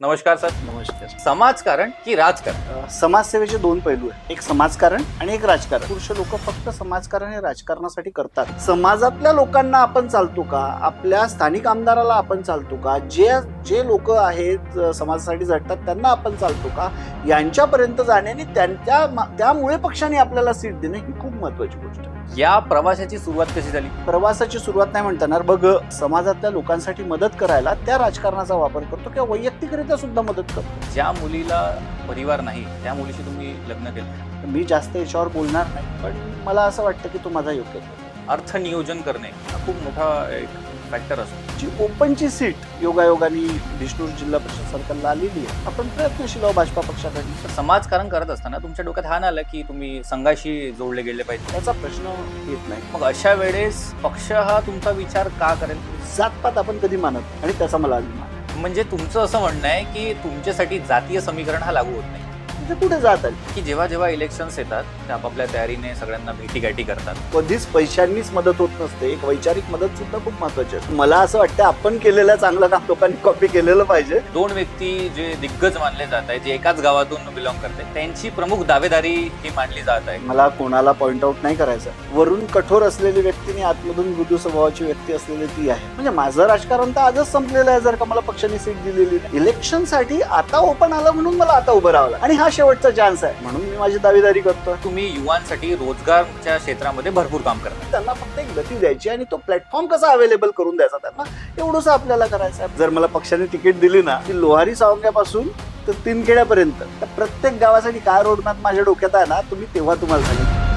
नमस्कार सर. नमस्कार. समाजकारण की राजकारण? समाजसेवेचे दोन पैलू आहेत. एक समाजकारण आणि एक राजकारण. पुरुष लोक फक्त समाजकारण हे राजकारणासाठी करतात. समाजातल्या लोकांना आपण चालतो का? आपल्या स्थानिक आमदाराला आपण चालतो का? जे जे लोक आहेत समाजासाठी झटतात त्यांना आपण चालतो का? यांच्यापर्यंत जाण्याने त्यांच्या त्यामुळे पक्षाने आपल्याला सीट देणं ही खूप महत्वाची गोष्ट आहे. या प्रवासाची सुरुवात कशी झाली? प्रवासाची सुरुवात नाही म्हणता येणार बघ समाजातल्या लोकांसाठी मदत करायला त्या राजकारणाचा वापर करतो किंवा वैयक्तिकरित्या सुद्धा मदत करतो. ज्या मुलीला परिवार नाही त्या मुलीशी तुम्ही लग्न केलं. मी जास्त याच्यावर बोलणार नाही पण मला असं वाटतं की तो माझा योग्य. अर्थ नियोजन करणे हा खूप मोठा एक फॅक्टर असतो. जी ओपनची सीट योगायोगाने विष्णू जिल्हा परिषद सरकारला आलेली आहे आपण प्रयत्नशील आहोत भाजपा पक्षाकडे समाजकारण करत असताना तुमच्या डोक्यात हा आला की तुम्ही संघाशी जोडले गेले पाहिजे. त्याचा प्रश्न येत नाही. मग अशा वेळेस पक्ष हा तुमचा विचार का करेल? जातपात आपण कधी मानत आणि त्याचा मला अभिमान. म्हणजे तुमचं असं म्हणणं आहे की तुमच्यासाठी जातीय समीकरण हा लागू होत नाही. म्हणजे कुठे जात आली की जेव्हा जेव्हा इलेक्शन्स येतात ते आपापल्या तयारीने सगळ्यांना भेटी गाठी करतात. कधीच पैशांनीच मदत होत नसते. एक वैचारिक मदत सुद्धा खूप महत्वाची असते. मला असं वाटतं आपण केलेलं चांगलं काम लोकांनी कॉपी केलेलं पाहिजे. दोन व्यक्ती जे दिग्गज मानले जात आहेत जे एकाच गावातून बिलॉंग करते त्यांची प्रमुख दावेदारी ही मानली जात आहे. मला कोणाला पॉइंट आउट नाही करायचं. वरून कठोर असलेली व्यक्ती आणि आतमधून मृदू स्वभावाची व्यक्ती असलेली ती आहे. म्हणजे माझं राजकारण तर आजच संपलेलं आहे जर का मला पक्षाने सीट दिलेली इलेक्शनसाठी आता ओपन आलं म्हणून मला आता उभं राहावं लागलं. आणि हा शेवटचा चान्स आहे. म्हणून मी माझी दावेदारी करतो तुम्ही युवांसाठी रोजगारच्या क्षेत्रामध्ये भरपूर काम करता. त्यांना फक्त एक गती द्यायची आणि तो प्लॅटफॉर्म कसा अवेलेबल करून द्यायचा त्यांना एवढंच आपल्याला करायचं आहे. जर मला पक्षाने तिकीट दिली ना की लोहारी सावंग्यापासून तर तीनखेड्यापर्यंत तर प्रत्येक गावासाठी काय रोडमॅप माझ्या डोक्यात आहे ना तुम्ही तेव्हा तुम्हाला सांगितलं.